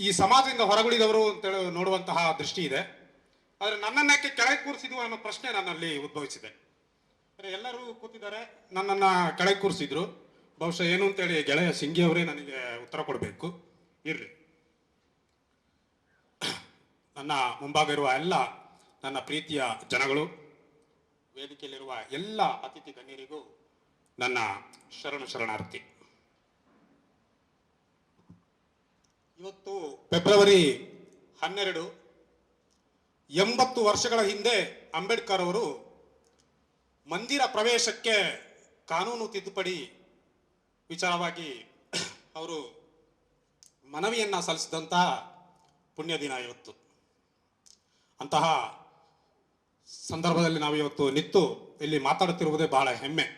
ಈ ಸಮಾಜದಿಂದ ಹೊರಗುಳಿದವರು ಅಂತೇಳಿ ನೋಡುವಂತಹ ದೃಷ್ಟಿ ಇದೆ. ಆದರೆ ನನ್ನನ್ನಕ್ಕೆ ಕೆಳಗೆ ಕೂರಿಸಿದ್ವು ಅನ್ನೋ ಪ್ರಶ್ನೆ ನನ್ನಲ್ಲಿ ಉದ್ಭವಿಸಿದೆ. ಎಲ್ಲರೂ ಕೂತಿದ್ದಾರೆ, ನನ್ನನ್ನ ಕೆಳಗೆ ಕೂರಿಸಿದ್ರು. ಬಹುಶಃ ಏನು ಅಂತೇಳಿ ಗೆಳೆಯ ಸಿಂಗಿ ಅವರೇ ನನಗೆ ಉತ್ತರ ಕೊಡಬೇಕು. ಇರ್ರಿ. ನನ್ನ ಮುಂಭಾಗ ಇರುವ ಎಲ್ಲ ನನ್ನ ಪ್ರೀತಿಯ ಜನಗಳು, ವೇದಿಕೆಯಲ್ಲಿರುವ ಎಲ್ಲ ಅತಿಥಿ ಗಣ್ಯರಿಗೂ ನನ್ನ ಶರಣು ಶರಣಾರ್ಥಿ. ಇವತ್ತು ಫೆಬ್ರವರಿ ಹನ್ನೆರಡು, ಎಂಬತ್ತು ವರ್ಷಗಳ ಹಿಂದೆ ಅಂಬೇಡ್ಕರ್ ಅವರು ಮಂದಿರ ಪ್ರವೇಶಕ್ಕೆ ಕಾನೂನು ತಿದ್ದುಪಡಿ ವಿಚಾರವಾಗಿ ಅವರು ಮನವಿಯನ್ನ ಸಲ್ಲಿಸಿದಂತಹ ಪುಣ್ಯ ದಿನ ಇವತ್ತು. ಅಂತಹ ಸಂದರ್ಭದಲ್ಲಿ ನಾವು ಇವತ್ತು ನಿಂತು ಇಲ್ಲಿ ಮಾತಾಡುತ್ತಿರುವುದೇ ಬಹಳ ಹೆಮ್ಮೆ.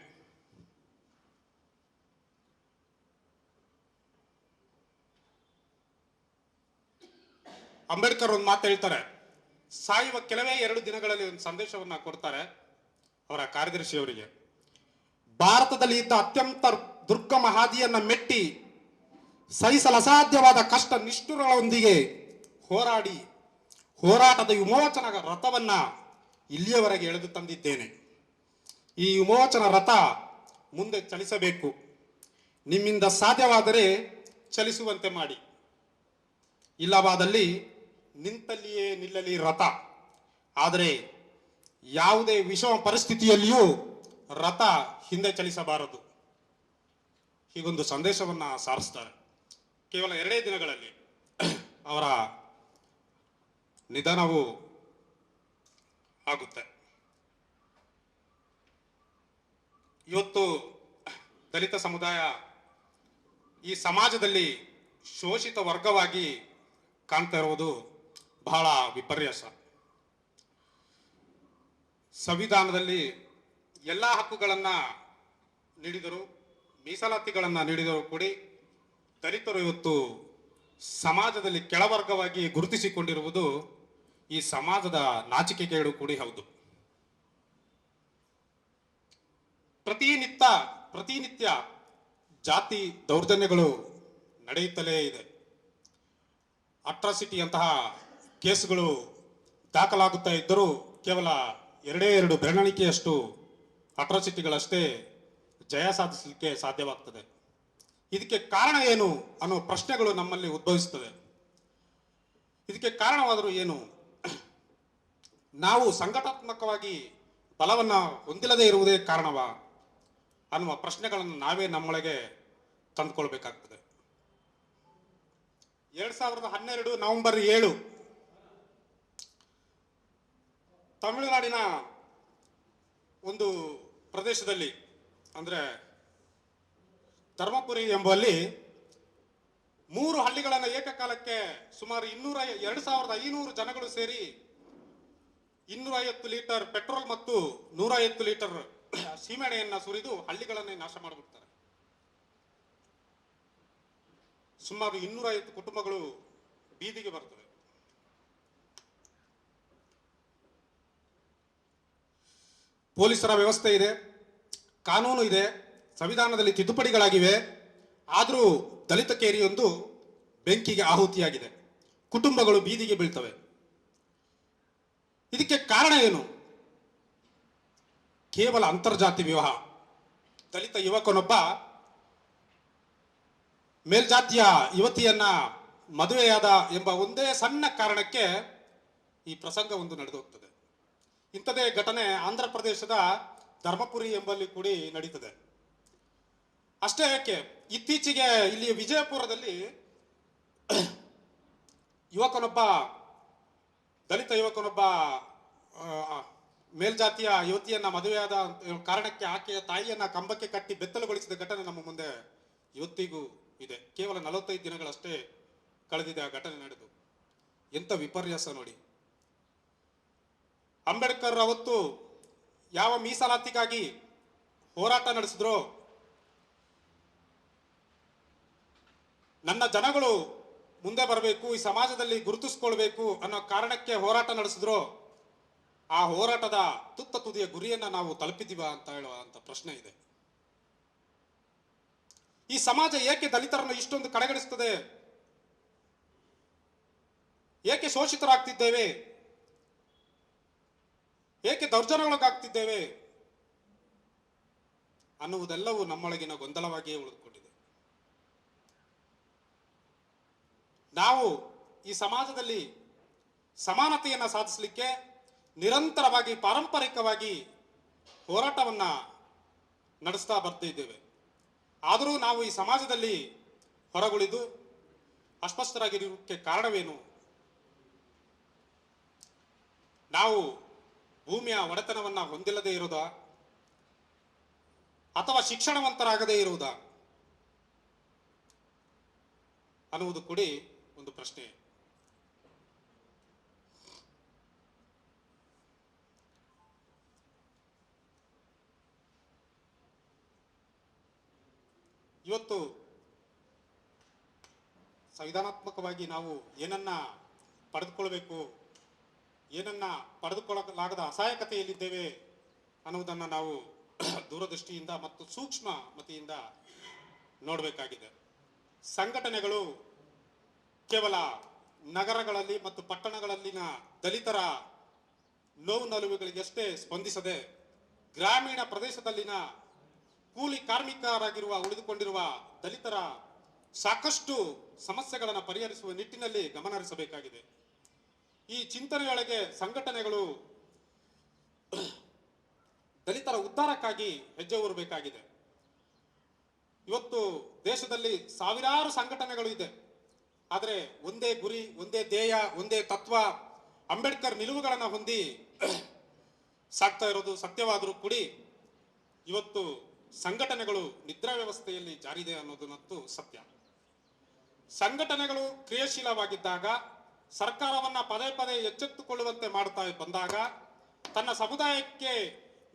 ಅಂಬೇಡ್ಕರ್ ಒಂದು ಮಾತು ಹೇಳ್ತಾರೆ, ಸಾಯುವ ಕೆಲವೇ ಎರಡು ದಿನಗಳಲ್ಲಿ ಒಂದು ಸಂದೇಶವನ್ನ ಕೊಡ್ತಾರೆ ಅವರ ಕಾರ್ಯದರ್ಶಿಯವರಿಗೆ. ಭಾರತದಲ್ಲಿ ಇದ್ದ ಅತ್ಯಂತ ದುರ್ಗಮ ಹಾದಿಯನ್ನ ಮೆಟ್ಟಿ ಸಹಿಸಲು ಅಸಾಧ್ಯವಾದ ಕಷ್ಟ ನಿಷ್ಠುರಗಳೊಂದಿಗೆ ಹೋರಾಡಿ ಹೋರಾಟದ ವಿಮೋಚನ ರಥವನ್ನ ಇಲ್ಲಿಯವರೆಗೆ ಎಳೆದು ತಂದಿದ್ದೇನೆ. ಈ ವಿಮೋಚನ ರಥ ಮುಂದೆ ಚಲಿಸಬೇಕು. ನಿಮ್ಮಿಂದ ಸಾಧ್ಯವಾದರೆ ಚಲಿಸುವಂತೆ ಮಾಡಿ. ಇಲ್ಲವಾದಲ್ಲಿ ನಿಂತಲ್ಲಿಯೇ ನಿಲ್ಲಲಿ ರಥ. ಆದರೆ ಯಾವುದೇ ವಿಷಮ ಪರಿಸ್ಥಿತಿಯಲ್ಲಿಯೂ ರಥ ಹಿಂದೆ ಚಲಿಸಬಾರದು. ಹೀಗೊಂದು ಸಂದೇಶವನ್ನ ಸಾರಿಸ್ತಾರೆ. ಕೇವಲ ಎರಡೇ ದಿನಗಳಲ್ಲಿ ಅವರ ನಿಧನವು ಆಗುತ್ತೆ. ಇವತ್ತು ದಲಿತ ಸಮುದಾಯ ಈ ಸಮಾಜದಲ್ಲಿ ಶೋಷಿತ ವರ್ಗವಾಗಿ ಕಾಣ್ತಾ ಇರುವುದು ಬಹಳ ವಿಪರ್ಯಾಸ. ಸಂವಿಧಾನದಲ್ಲಿ ಎಲ್ಲ ಹಕ್ಕುಗಳನ್ನ ನೀಡಿದರು, ಮೀಸಲಾತಿಗಳನ್ನ ನೀಡಿದರು ಕೂಡ ದಲಿತರು ಇವತ್ತು ಸಮಾಜದಲ್ಲಿ ಕೆಳವರ್ಗವಾಗಿ ಗುರುತಿಸಿಕೊಂಡಿರುವುದು ಈ ಸಮಾಜದ ನಾಚಿಕೆಗೇಡು ಕೂಡ ಹೌದು. ಪ್ರತಿನಿತ್ಯ ಪ್ರತಿನಿತ್ಯ ಜಾತಿ ದೌರ್ಜನ್ಯಗಳು ನಡೆಯುತ್ತಲೇ ಇದೆ. ಅಟ್ರಾಸಿಟಿ ಅಂತಹ ಕೇಸ್ಗಳು ದಾಖಲಾಗುತ್ತಾ ಇದ್ದರೂ ಕೇವಲ ಎರಡೇ ಎರಡು ಬೆರಳಿಕೆಯಷ್ಟು ಅಟ್ರಾಸಿಟಿಗಳಷ್ಟೇ ಜಯ ಸಾಧಿಸಲಿಕ್ಕೆ ಸಾಧ್ಯವಾಗ್ತದೆ. ಇದಕ್ಕೆ ಕಾರಣ ಏನು ಅನ್ನೋ ಪ್ರಶ್ನೆಗಳು ನಮ್ಮಲ್ಲಿ ಉದ್ಭವಿಸುತ್ತವೆ. ಇದಕ್ಕೆ ಕಾರಣವಾದರೂ ಏನು? ನಾವು ಸಂಘಟಾತ್ಮಕವಾಗಿ ಬಲವನ್ನು ಹೊಂದಿಲ್ಲದೆ ಇರುವುದೇ ಕಾರಣವಾ ಅನ್ನುವ ಪ್ರಶ್ನೆಗಳನ್ನು ನಾವೇ ನಮ್ಮೊಳಗೆ ತಂದುಕೊಳ್ಬೇಕಾಗ್ತದೆ. ಎರಡು ಸಾವಿರದ ಹನ್ನೆರಡು ನವೆಂಬರ್ ಏಳು ತಮಿಳುನಾಡಿನ ಒಂದು ಪ್ರದೇಶದಲ್ಲಿ, ಅಂದರೆ ಧರ್ಮಪುರಿ ಎಂಬಲ್ಲಿ ಮೂರು ಹಳ್ಳಿಗಳನ್ನು ಏಕಕಾಲಕ್ಕೆ ಸುಮಾರು ಇನ್ನೂರ ಎರಡು ಸಾವಿರದ ಐನೂರು ಜನಗಳು ಸೇರಿ ಇನ್ನೂರ ಐವತ್ತು ಲೀಟರ್ ಪೆಟ್ರೋಲ್ ಮತ್ತು ನೂರ ಐವತ್ತು ಲೀಟರ್ ಸೀಮೆಣೆಯನ್ನು ಸುರಿದು ಹಳ್ಳಿಗಳನ್ನೇ ನಾಶ ಮಾಡಿಬಿಡ್ತಾರೆ. ಸುಮಾರು ಇನ್ನೂರ ಐವತ್ತು ಕುಟುಂಬಗಳು ಬೀದಿಗೆ ಬರ್ತವೆ. ಪೊಲೀಸರ ವ್ಯವಸ್ಥೆ ಇದೆ, ಕಾನೂನು ಇದೆ, ಸಂವಿಧಾನದಲ್ಲಿ ತಿದ್ದುಪಡಿಗಳಾಗಿವೆ. ಆದರೂ ದಲಿತ ಕೇರಿಯೊಂದು ಬೆಂಕಿಗೆ ಆಹುತಿಯಾಗಿದೆ. ಕುಟುಂಬಗಳು ಬೀದಿಗೆ ಬೀಳ್ತವೆ. ಇದಕ್ಕೆ ಕಾರಣ ಏನು? ಕೇವಲ ಅಂತರ್ಜಾತಿ ವಿವಾಹ. ದಲಿತ ಯುವಕನೊಬ್ಬ ಮೇಲ್ಜಾತಿಯ ಯುವತಿಯನ್ನ ಮದುವೆಯಾದ ಎಂಬ ಒಂದೇ ಸಣ್ಣ ಕಾರಣಕ್ಕೆ ಈ ಪ್ರಸಂಗ ಒಂದು ನಡೆದೋಗ್ತದೆ. ಇಂಥದೇ ಘಟನೆ ಆಂಧ್ರ ಪ್ರದೇಶದ ಧರ್ಮಪುರಿ ಎಂಬಲ್ಲಿ ಕೂಡಿ ನಡೀತದೆ. ಅಷ್ಟೇ ಯಾಕೆ, ಇತ್ತೀಚೆಗೆ ಇಲ್ಲಿ ವಿಜಯಪುರದಲ್ಲಿ ಯುವಕನೊಬ್ಬ, ದಲಿತ ಯುವಕನೊಬ್ಬ ಮೇಲ್ಜಾತಿಯ ಯುವತಿಯನ್ನ ಮದುವೆಯಾದ ಕಾರಣಕ್ಕೆ ಆಕೆಯ ತಾಯಿಯನ್ನ ಕಂಬಕ್ಕೆ ಕಟ್ಟಿ ಬೆತ್ತಲುಗೊಳಿಸಿದ ಘಟನೆ ನಮ್ಮ ಮುಂದೆ ಇವತ್ತಿಗೂ ಇದೆ. ಕೇವಲ ನಲವತ್ತೈದು ದಿನಗಳಷ್ಟೇ ಕಳೆದಿದೆ ಆ ಘಟನೆ ನಡೆದು. ಎಂಥ ವಿಪರ್ಯಾಸ ನೋಡಿ. ಅಂಬೇಡ್ಕರ್ ಅವತ್ತು ಯಾವ ಮೀಸಲಾತಿಗಾಗಿ ಹೋರಾಟ ನಡೆಸಿದ್ರು, ನನ್ನ ಜನಗಳು ಮುಂದೆ ಬರಬೇಕು, ಈ ಸಮಾಜದಲ್ಲಿ ಗುರುತಿಸ್ಕೊಳ್ಬೇಕು ಅನ್ನೋ ಕಾರಣಕ್ಕೆ ಹೋರಾಟ ನಡೆಸಿದ್ರು, ಆ ಹೋರಾಟದ ತುತ್ತ ತುದಿಯ ಗುರಿಯನ್ನ ನಾವು ತಲುಪಿದೀವ ಅಂತ ಹೇಳುವಂತ ಪ್ರಶ್ನೆ ಇದೆ. ಈ ಸಮಾಜ ಏಕೆ ದಲಿತರನ್ನು ಇಷ್ಟೊಂದು ಕಡೆಗಣಿಸುತ್ತದೆ ಏಕೆ ಶೋಷಿತರಾಗ್ತಿದ್ದೇವೆ? ಏಕೆ ದೌರ್ಜನ್ಯಗೊಳಗಾಗ್ತಿದ್ದೇವೆ ಅನ್ನುವುದೆಲ್ಲವೂ ನಮ್ಮೊಳಗಿನ ಗೊಂದಲವಾಗಿಯೇ ಉಳಿದುಕೊಂಡಿದೆ. ನಾವು ಈ ಸಮಾಜದಲ್ಲಿ ಸಮಾನತೆಯನ್ನು ಸಾಧಿಸಲಿಕ್ಕೆ ನಿರಂತರವಾಗಿ, ಪಾರಂಪರಿಕವಾಗಿ ಹೋರಾಟವನ್ನು ನಡೆಸ್ತಾ ಬರ್ತಿದ್ದೇವೆ ಆದರೂ ನಾವು ಈ ಸಮಾಜದಲ್ಲಿ ಹೊರಗುಳಿದು ಅಸ್ಪಷ್ಟರಾಗಿರೋಕ್ಕೆ ಕಾರಣವೇನು? ನಾವು ಭೂಮಿಯ ಒಡೆತನವನ್ನ ಹೊಂದಿಲ್ಲದೆ ಇರುವುದಾ? ಅಥವಾ ಶಿಕ್ಷಣವಂತರಾಗದೇ ಇರುವುದಾ? ಅನ್ನುವುದು ಕೂಡ ಒಂದು ಪ್ರಶ್ನೆ. ಇವತ್ತು ಸಂವಿಧಾನಾತ್ಮಕವಾಗಿ ನಾವು ಏನನ್ನ ಪಡೆದುಕೊಳ್ಬೇಕು ಏನನ್ನ ಪಡೆದುಕೊಳ್ಳಲಾಗದ ಅಸಹಾಯಕತೆಯಲ್ಲಿದ್ದೇವೆ ಅನ್ನುವುದನ್ನು ನಾವು ದೂರದೃಷ್ಟಿಯಿಂದ ಮತ್ತು ಸೂಕ್ಷ್ಮ ಮತಿಯಿಂದ ನೋಡಬೇಕಾಗಿದೆ. ಸಂಘಟನೆಗಳು ಕೇವಲ ನಗರಗಳಲ್ಲಿ ಮತ್ತು ಪಟ್ಟಣಗಳಲ್ಲಿನ ದಲಿತರ ನೋವು ನಲುವುಗಳಿಗಷ್ಟೇ ಸ್ಪಂದಿಸದೆ ಗ್ರಾಮೀಣ ಪ್ರದೇಶದಲ್ಲಿನ ಕೂಲಿ ಕಾರ್ಮಿಕರಾಗಿರುವ ಉಳಿದುಕೊಂಡಿರುವ ದಲಿತರ ಸಾಕಷ್ಟು ಸಮಸ್ಯೆಗಳನ್ನು ಪರಿಹರಿಸುವ ನಿಟ್ಟಿನಲ್ಲಿ ಗಮನಹರಿಸಬೇಕಾಗಿದೆ. ಈ ಚಿಂತನೆಯೊಳಗೆ ಸಂಘಟನೆಗಳು ದಲಿತರ ಉದ್ಧಾರಕ್ಕಾಗಿ ಹೆಜ್ಜೆ ಊರಬೇಕಾಗಿದೆ. ಇವತ್ತು ದೇಶದಲ್ಲಿ ಸಾವಿರಾರು ಸಂಘಟನೆಗಳು ಇದೆ. ಆದರೆ ಒಂದೇ ಗುರಿ, ಒಂದೇ ಧ್ಯೇಯ, ಒಂದೇ ತತ್ವ ಅಂಬೇಡ್ಕರ್ ನಿಲುವುಗಳನ್ನು ಹೊಂದಿ ಸಾಕ್ತಾ ಇರೋದು ಸತ್ಯವಾದರೂ ಕೂಡಿ ಇವತ್ತು ಸಂಘಟನೆಗಳು ನಿದ್ರಾ ವ್ಯವಸ್ಥೆಯಲ್ಲಿ ಜಾರಿದೆ ಅನ್ನೋದನ್ನಂತೂ ಸತ್ಯ. ಸಂಘಟನೆಗಳು ಕ್ರಿಯಾಶೀಲವಾಗಿದ್ದಾಗ ಸರ್ಕಾರವನ್ನ ಪದೇ ಪದೇ ಎಚ್ಚೆತ್ತುಕೊಳ್ಳುವಂತೆ ಮಾಡ್ತಾ ಬಂದಾಗ ತನ್ನ ಸಮುದಾಯಕ್ಕೆ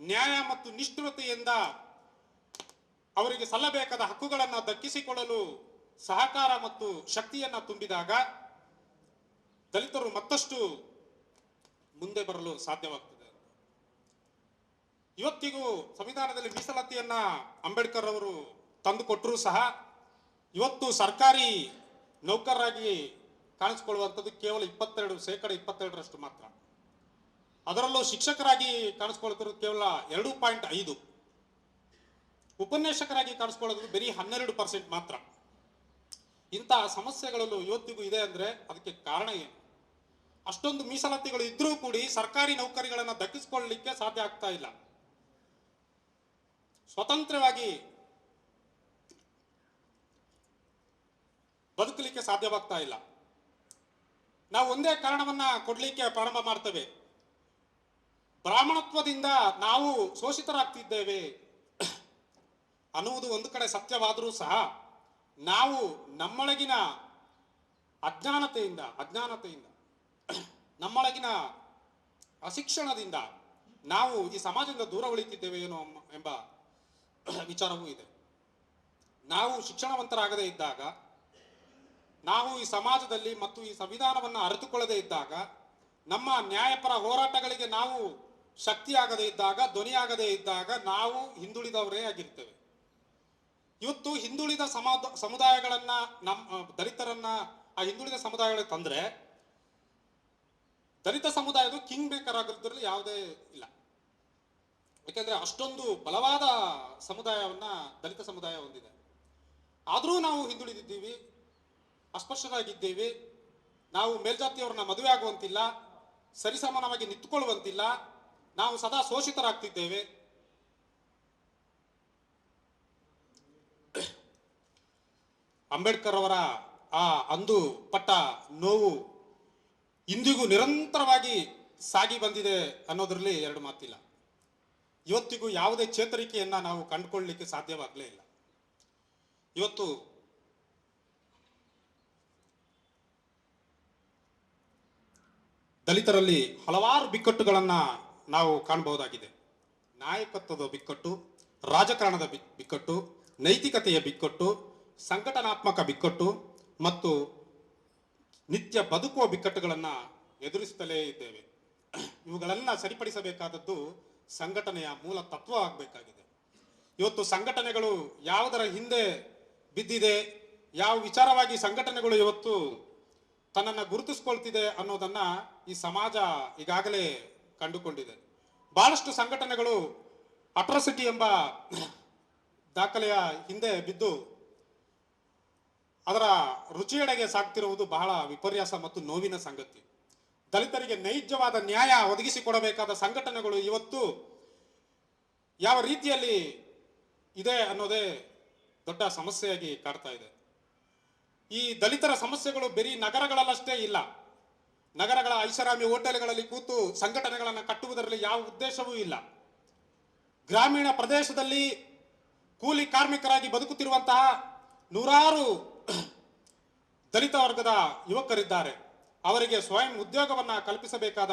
ನ್ಯಾಯ ಮತ್ತು ನಿಷ್ಠುರತೆಯಿಂದ ಅವರಿಗೆ ಸಲ್ಲಬೇಕಾದ ಹಕ್ಕುಗಳನ್ನು ದಕ್ಕಿಸಿಕೊಳ್ಳಲು ಸಹಕಾರ ಮತ್ತು ಶಕ್ತಿಯನ್ನ ತುಂಬಿದಾಗ ದಲಿತರು ಮತ್ತಷ್ಟು ಮುಂದೆ ಬರಲು ಸಾಧ್ಯವಾಗ್ತದೆ. ಇವತ್ತಿಗೂ ಸಂವಿಧಾನದಲ್ಲಿ ಮೀಸಲಾತಿಯನ್ನ ಅಂಬೇಡ್ಕರ್ ಅವರು ತಂದುಕೊಟ್ಟರೂ ಸಹ ಇವತ್ತು ಸರ್ಕಾರಿ ನೌಕರರಾಗಿ ಕಾಣಿಸ್ಕೊಳ್ಳುವಂಥದ್ದು ಕೇವಲ ಇಪ್ಪತ್ತೆರಡು ಶೇಕಡ ಇಪ್ಪತ್ತೆರಡರಷ್ಟು ಮಾತ್ರ. ಅದರಲ್ಲೂ ಶಿಕ್ಷಕರಾಗಿ ಕಾಣಿಸ್ಕೊಳ್ತಿರೋದು ಕೇವಲ ಎರಡು ಪಾಯಿಂಟ್ ಐದು. ಉಪನ್ಯಾಸಕರಾಗಿ ಕಾಣಿಸ್ಕೊಳ್ಳೋದು ಬರೀ ಹನ್ನೆರಡು ಪರ್ಸೆಂಟ್ ಮಾತ್ರ. ಇಂತಹ ಸಮಸ್ಯೆಗಳಲ್ಲೂ ಇವತ್ತಿಗೂ ಇದೆ ಅಂದ್ರೆ ಅದಕ್ಕೆ ಕಾರಣ ಏನು? ಅಷ್ಟೊಂದು ಮೀಸಲಾತಿಗಳು ಇದ್ರೂ ಕೂಡಿ ಸರ್ಕಾರಿ ನೌಕರಿಗಳನ್ನ ದಕ್ಕಿಸಿಕೊಳ್ಳಲಿಕ್ಕೆ ಸಾಧ್ಯ ಆಗ್ತಾ ಇಲ್ಲ. ಸ್ವತಂತ್ರವಾಗಿ ಬದುಕಲಿಕ್ಕೆ ಸಾಧ್ಯವಾಗ್ತಾ ಇಲ್ಲ. ನಾವು ಒಂದೇ ಕಾರಣವನ್ನ ಕೊಡ್ಲಿಕ್ಕೆ ಪ್ರಾರಂಭ ಮಾಡ್ತೇವೆ. ಬ್ರಾಹ್ಮಣತ್ವದಿಂದ ನಾವು ಶೋಷಿತರಾಗ್ತಿದ್ದೇವೆ. ಅನ್ನುವುದು ಒಂದು ಕಡೆ ಸತ್ಯವಾದರೂ ಸಹ ನಾವು ನಮ್ಮೊಳಗಿನ ಅಜ್ಞಾನತೆಯಿಂದ ಅಜ್ಞಾನತೆಯಿಂದ, ನಮ್ಮೊಳಗಿನ ಅಶಿಕ್ಷಣದಿಂದ ನಾವು ಈ ಸಮಾಜದಿಂದ ದೂರ ಉಳಿತಿದ್ದೇವೆ ಏನೋ ಎಂಬ- ವಿಚಾರವೂ ಇದೆ. ನಾವು ಶಿಕ್ಷಣವಂತರಾಗದೇ ಇದ್ದಾಗ ನಾವು ಈ ಸಮಾಜದಲ್ಲಿ ಮತ್ತು ಈ ಸಂವಿಧಾನವನ್ನು ಅರಿತುಕೊಳ್ಳದೇ ಇದ್ದಾಗ, ನಮ್ಮ ನ್ಯಾಯಪರ ಹೋರಾಟಗಳಿಗೆ ನಾವು ಶಕ್ತಿಯಾಗದೇ ಇದ್ದಾಗ, ಧ್ವನಿಯಾಗದೇ ಇದ್ದಾಗ ನಾವು ಹಿಂದುಳಿದವರೇ ಆಗಿರ್ತೇವೆ. ಇವತ್ತು ಹಿಂದುಳಿದ ಸಮುದಾಯಗಳನ್ನ ನಮ್ಮ ದಲಿತರನ್ನ, ಆ ಹಿಂದುಳಿದ ಸಮುದಾಯಗಳಿಗೆ ತಂದ್ರೆ, ದಲಿತ ಸಮುದಾಯದ ಕಿಂಗ್ ಮೇಕರ್ ಆಗೋದ್ರಲ್ಲಿ ಯಾವುದೇ ಇಲ್ಲ. ಯಾಕೆಂದ್ರೆ ಅಷ್ಟೊಂದು ಬಲವಾದ ಸಮುದಾಯವನ್ನ ದಲಿತ ಸಮುದಾಯ ಹೊಂದಿದೆ. ಆದರೂ ನಾವು ಹಿಂದುಳಿದಿದ್ದೀವಿ. ಅಸ್ಪಷ್ಟರಾಗಿದ್ದೇವೆ ನಾವು ಮೇಲ್ಜಾತಿಯವರನ್ನ ಮದುವೆ ಆಗುವಂತಿಲ್ಲ, ಸರಿಸಮಾನವಾಗಿ ನಿಂತುಕೊಳ್ಳುವಂತಿಲ್ಲ. ನಾವು ಸದಾ ಶೋಷಿತರಾಗ್ತಿದ್ದೇವೆ. ಅಂಬೇಡ್ಕರ್ ಅವರ ಆ ಅಂದು ಪಟ್ಟ ನೋವು ಇಂದಿಗೂ ನಿರಂತರವಾಗಿ ಸಾಗಿ ಬಂದಿದೆ ಅನ್ನೋದ್ರಲ್ಲಿ ಎರಡು ಮಾತಿಲ್ಲ. ಇವತ್ತಿಗೂ ಯಾವುದೇ ಚೇತರಿಕೆಯನ್ನು ನಾವು ಕಂಡುಕೊಳ್ಳಲಿಕ್ಕೆ ಸಾಧ್ಯವಾಗಲೇ ಇಲ್ಲ. ಇವತ್ತು ದಲಿತರಲ್ಲಿ ಹಲವಾರು ಬಿಕ್ಕಟ್ಟುಗಳನ್ನು ನಾವು ಕಾಣಬಹುದಾಗಿದೆ. ನಾಯಕತ್ವದ ಬಿಕ್ಕಟ್ಟು, ರಾಜಕಾರಣದ ಬಿಕ್ಕಟ್ಟು, ನೈತಿಕತೆಯ ಬಿಕ್ಕಟ್ಟು, ಸಂಘಟನಾತ್ಮಕ ಬಿಕ್ಕಟ್ಟು ಮತ್ತು ನಿತ್ಯ ಬದುಕುವ ಬಿಕ್ಕಟ್ಟುಗಳನ್ನು ಎದುರಿಸುತ್ತಲೇ ಇದ್ದೇವೆ. ಇವುಗಳನ್ನು ಸರಿಪಡಿಸಬೇಕಾದದ್ದು ಸಂಘಟನೆಯ ಮೂಲ ತತ್ವ ಆಗಬೇಕಾಗಿದೆ. ಇವತ್ತು ಸಂಘಟನೆಗಳು ಯಾವುದರ ಹಿಂದೆ ಬಿದ್ದಿದೆ, ಯಾವ ವಿಚಾರವಾಗಿ ಸಂಘಟನೆಗಳು ಇವತ್ತು ತನ್ನನ್ನು ಗುರುತಿಸ್ಕೊಳ್ತಿದೆ ಅನ್ನೋದನ್ನ ಈ ಸಮಾಜ ಈಗಾಗಲೇ ಕಂಡುಕೊಂಡಿದೆ. ಬಹಳಷ್ಟು ಸಂಘಟನೆಗಳು ಅಟ್ರಾಸಿಟಿ ಎಂಬ ದಾಖಲೆಯ ಹಿಂದೆ ಬಿದ್ದು ಅದರ ರುಚಿಯೆಡೆಗೆ ಸಾಕ್ತಿರುವುದು ಬಹಳ ವಿಪರ್ಯಾಸ ಮತ್ತು ನೋವಿನ ಸಂಗತಿ. ದಲಿತರಿಗೆ ನೈಜವಾದ ನ್ಯಾಯ ಒದಗಿಸಿಕೊಡಬೇಕಾದ ಸಂಘಟನೆಗಳು ಇವತ್ತು ಯಾವ ರೀತಿಯಲ್ಲಿ ಇದೆ ಅನ್ನೋದೇ ದೊಡ್ಡ ಸಮಸ್ಯೆಯಾಗಿ ಕಾಡ್ತಾ ಇದೆ. ಈ ದಲಿತರ ಸಮಸ್ಯೆಗಳು ಬರೀ ನಗರಗಳಲ್ಲಷ್ಟೇ ಇಲ್ಲ. ನಗರಗಳ ಐಷಾರಾಮಿ ಹೋಟೆಲ್ಗಳಲ್ಲಿ ಕೂತು ಸಂಘಟನೆಗಳನ್ನು ಕಟ್ಟುವುದರಲ್ಲಿ ಯಾವ ಉದ್ದೇಶವೂ ಇಲ್ಲ. ಗ್ರಾಮೀಣ ಪ್ರದೇಶದಲ್ಲಿ ಕೂಲಿ ಕಾರ್ಮಿಕರಾಗಿ ಬದುಕುತ್ತಿರುವಂತಹ ನೂರಾರು ದಲಿತ ವರ್ಗದ ಯುವಕರಿದ್ದಾರೆ. ಅವರಿಗೆ ಸ್ವಯಂ ಉದ್ಯೋಗವನ್ನು ಕಲ್ಪಿಸಬೇಕಾದ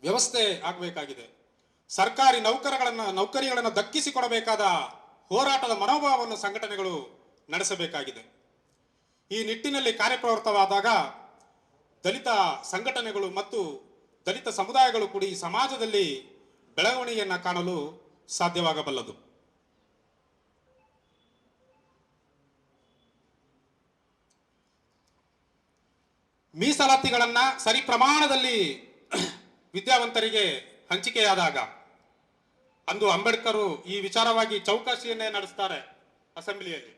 ವ್ಯವಸ್ಥೆ ಆಗಬೇಕಾಗಿದೆ. ಸರ್ಕಾರಿ ನೌಕರಗಳನ್ನು, ನೌಕರಿಗಳನ್ನು ದಕ್ಕಿಸಿಕೊಡಬೇಕಾದ ಹೋರಾಟದ ಮನೋಭಾವವನ್ನು ಸಂಘಟನೆಗಳು ನಡೆಸಬೇಕಾಗಿದೆ. ಈ ನಿಟ್ಟಿನಲ್ಲಿ ಕಾರ್ಯಪ್ರವೃತ್ತವಾದಾಗ ದಲಿತ ಸಂಘಟನೆಗಳು ಮತ್ತು ದಲಿತ ಸಮುದಾಯಗಳು ಕೂಡ ಈ ಸಮಾಜದಲ್ಲಿ ಬೆಳವಣಿಗೆಯನ್ನು ಕಾಣಲು ಸಾಧ್ಯವಾಗಬಲ್ಲದು. ಮೀಸಲಾತಿಗಳನ್ನ ಸರಿ ಪ್ರಮಾಣದಲ್ಲಿ ವಿದ್ಯಾವಂತರಿಗೆ ಹಂಚಿಕೆಯಾದಾಗ ಅಂದು ಅಂಬೇಡ್ಕರ್ ಈ ವಿಚಾರವಾಗಿ ಚೌಕಾಸಿಯನ್ನೇ ನಡೆಸ್ತಾರೆ ಅಸೆಂಬ್ಲಿಯಲ್ಲಿ.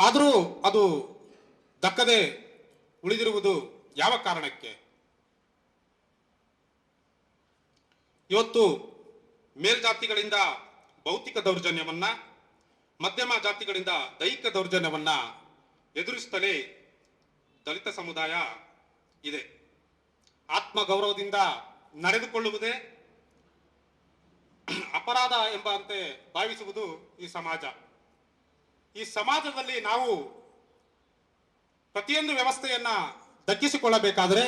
ಆದರೂ ಅದು ದಕ್ಕದೆ ಉಳಿದಿರುವುದು ಯಾವ ಕಾರಣಕ್ಕೆ? ಇವತ್ತು ಮೇಲ್ಜಾತಿಗಳಿಂದ ಭೌತಿಕ ದೌರ್ಜನ್ಯವನ್ನ, ಮಧ್ಯಮ ಜಾತಿಗಳಿಂದ ದೈಹಿಕ ದೌರ್ಜನ್ಯವನ್ನ ಎದುರಿಸುತ್ತಲೇ ದಲಿತ ಸಮುದಾಯ ಇದೆ. ಆತ್ಮಗೌರವದಿಂದ ನಡೆದುಕೊಳ್ಳುವುದೇ ಅಪರಾಧ ಎಂಬಂತೆ ಭಾವಿಸುವುದು ಈ ಸಮಾಜ. ಈ ಸಮಾಜದಲ್ಲಿ ನಾವು ಪ್ರತಿಯೊಂದು ವ್ಯವಸ್ಥೆಯನ್ನ ದಕ್ಕಿಸಿಕೊಳ್ಳಬೇಕಾದರೆ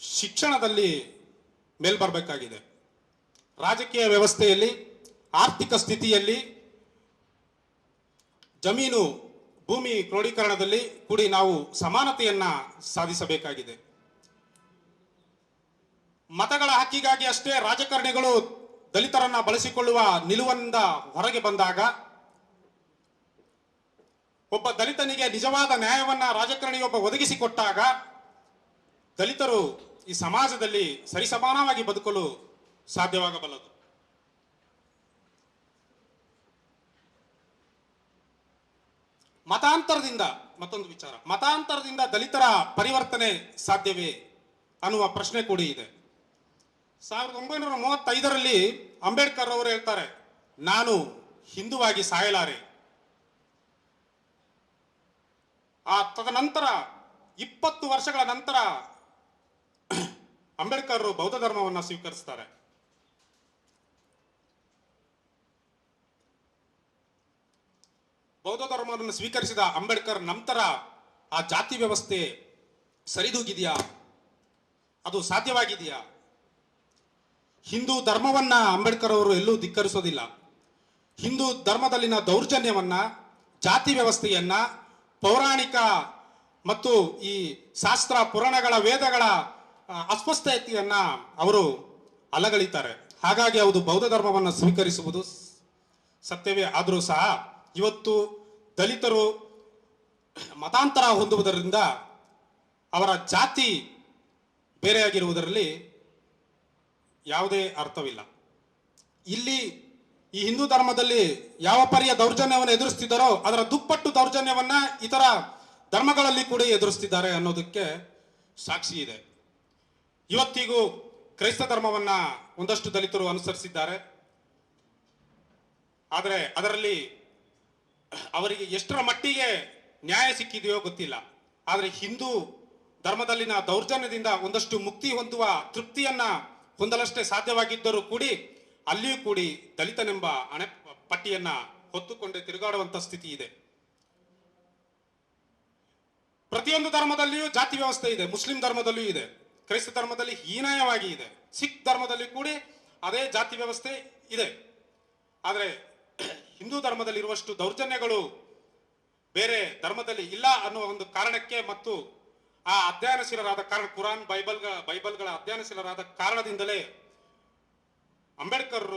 ಶಿಕ್ಷಣದಲ್ಲಿ ಮೇಲ್ಬರಬೇಕಾಗಿದೆ ರಾಜಕೀಯ ವ್ಯವಸ್ಥೆಯಲ್ಲಿ, ಆರ್ಥಿಕ ಸ್ಥಿತಿಯಲ್ಲಿ, ಜಮೀನು, ಭೂಮಿ ಕ್ರೋಢೀಕರಣದಲ್ಲಿ ಕೂಡಿ ನಾವು ಸಮಾನತೆಯನ್ನ ಸಾಧಿಸಬೇಕಾಗಿದೆ. ಮತಗಳ ಹಕ್ಕಿಗಾಗಿ ಅಷ್ಟೇ ರಾಜಕಾರಣಿಗಳು ದಲಿತರನ್ನ ಬಳಸಿಕೊಳ್ಳುವ ನಿಲುವಿನಿಂದ ಹೊರಗೆ ಬಂದಾಗ ಒಬ್ಬ ದಲಿತನಿಗೆ ನಿಜವಾದ ನ್ಯಾಯವನ್ನ ರಾಜಕಾರಣಿಯೊಬ್ಬ ಒದಗಿಸಿಕೊಟ್ಟಾಗ ದಲಿತರು ಈ ಸಮಾಜದಲ್ಲಿ ಸರಿಸಮಾನವಾಗಿ ಬದುಕಲು ಸಾಧ್ಯವಾಗಬಲ್ಲದು. ಮತಾಂತರದಿಂದ ಮತ್ತೊಂದು ವಿಚಾರ. ಮತಾಂತರದಿಂದ ದಲಿತರ ಪರಿವರ್ತನೆ ಸಾಧ್ಯವೇ ಅನ್ನುವ ಪ್ರಶ್ನೆ ಕೂಡ ಇದೆ. ಸಾವಿರದ ಒಂಬೈನೂರ ಮೂವತ್ತೈದರಲ್ಲಿ ಅಂಬೇಡ್ಕರ್ ಅವರು ಹೇಳ್ತಾರೆ, ನಾನು ಹಿಂದುವಾಗಿ ಸಾಯಲಾರೆ. ಆ ತದನಂತರ ಇಪ್ಪತ್ತು ವರ್ಷಗಳ ನಂತರ ಅಂಬೇಡ್ಕರ್ ಬೌದ್ಧ ಧರ್ಮವನ್ನು ಸ್ವೀಕರಿಸ್ತಾರೆ. ಬೌದ್ಧ ಧರ್ಮವನ್ನು ಸ್ವೀಕರಿಸಿದ ಅಂಬೇಡ್ಕರ್ ನಂತರ ಆ ಜಾತಿ ವ್ಯವಸ್ಥೆ ಸರಿದೂಗಿದೆಯಾ? ಅದು ಸಾಧ್ಯವಾಗಿದೆಯಾ? ಹಿಂದೂ ಧರ್ಮವನ್ನ ಅಂಬೇಡ್ಕರ್ ಅವರು ಎಲ್ಲೂ ಧಿಕ್ಕರಿಸೋದಿಲ್ಲ. ಹಿಂದೂ ಧರ್ಮದಲ್ಲಿನ ದೌರ್ಜನ್ಯವನ್ನ, ಜಾತಿ ವ್ಯವಸ್ಥೆಯನ್ನ ಪೌರಾಣಿಕ ಮತ್ತು ಈ ಶಾಸ್ತ್ರ ಪುರಾಣಗಳ ವೇದಗಳ ಅಸ್ಪಷ್ಟತೆಯನ್ನು ಅವರು ಅಲಗಳಿತಾರೆ ಹಾಗಾಗಿ ಅವರು ಬೌದ್ಧ ಧರ್ಮವನ್ನು ಸ್ವೀಕರಿಸುವುದು ಸತ್ಯವೇ. ಆದರೂ ಸಹ ಇವತ್ತು ದಲಿತರು ಮತಾಂತರ ಹೊಂದುವುದರಿಂದ ಅವರ ಜಾತಿ ಬೇರೆಯಾಗಿರುವುದರಲ್ಲಿ ಯಾವುದೇ ಅರ್ಥವಿಲ್ಲ. ಇಲ್ಲಿ ಈ ಹಿಂದೂ ಧರ್ಮದಲ್ಲಿ ಯಾವ ಪರಿಯ ದೌರ್ಜನ್ಯವನ್ನು ಎದುರಿಸ್ತಿದ್ದಾರೋ ಅದರ ದುಪ್ಪಟ್ಟು ದೌರ್ಜನ್ಯವನ್ನ ಇತರ ಧರ್ಮಗಳಲ್ಲಿ ಕೂಡ ಎದುರಿಸ್ತಿದ್ದಾರೆ ಅನ್ನೋದಕ್ಕೆ ಸಾಕ್ಷಿ ಇದೆ. ಇವತ್ತಿಗೂ ಕ್ರೈಸ್ತ ಧರ್ಮವನ್ನ ಒಂದಷ್ಟು ದಲಿತರು ಅನುಸರಿಸಿದ್ದಾರೆ. ಆದರೆ ಅದರಲ್ಲಿ ಅವರಿಗೆ ಎಷ್ಟರ ಮಟ್ಟಿಗೆ ನ್ಯಾಯ ಸಿಕ್ಕಿದೆಯೋ ಗೊತ್ತಿಲ್ಲ. ಆದರೆ ಹಿಂದೂ ಧರ್ಮದಲ್ಲಿನ ದೌರ್ಜನ್ಯದಿಂದ ಒಂದಷ್ಟು ಮುಕ್ತಿ ಹೊಂದುವ ತೃಪ್ತಿಯನ್ನ ಹೊಂದಲಷ್ಟೇ ಸಾಧ್ಯವಾಗಿದ್ದರೂ ಕೂಡಿ ಅಲ್ಲಿಯೂ ಕೂಡಿ ದಲಿತನೆಂಬ ಅಣೆ ಪಟ್ಟಿಯನ್ನ ಹೊತ್ತುಕೊಂಡೇ ತಿರುಗಾಡುವಂತ ಸ್ಥಿತಿ ಇದೆ. ಪ್ರತಿಯೊಂದು ಧರ್ಮದಲ್ಲಿಯೂ ಜಾತಿ ವ್ಯವಸ್ಥೆ ಇದೆ, ಮುಸ್ಲಿಂ ಧರ್ಮದಲ್ಲಿಯೂ ಇದೆ, ಕ್ರೈಸ್ತ ಧರ್ಮದಲ್ಲಿ ಹೀನಾಯವಾಗಿ ಇದೆ, ಸಿಖ್ ಧರ್ಮದಲ್ಲಿ ಕೂಡಿ ಅದೇ ಜಾತಿ ವ್ಯವಸ್ಥೆ ಇದೆ. ಆದರೆ ಹಿಂದೂ ಧರ್ಮದಲ್ಲಿ ಇರುವಷ್ಟು ದೌರ್ಜನ್ಯಗಳು ಬೇರೆ ಧರ್ಮದಲ್ಲಿ ಇಲ್ಲ ಅನ್ನುವ ಒಂದು ಕಾರಣಕ್ಕೆ ಮತ್ತು ಆ ಅಧ್ಯಯನಶೀಲರಾದ ಕಾರಣ, ಕುರಾನ್ ಬೈಬಲ್ಗಳ ಬೈಬಲ್ಗಳ ಅಧ್ಯಯನಶೀಲರಾದ ಕಾರಣದಿಂದಲೇ ಅಂಬೇಡ್ಕರ್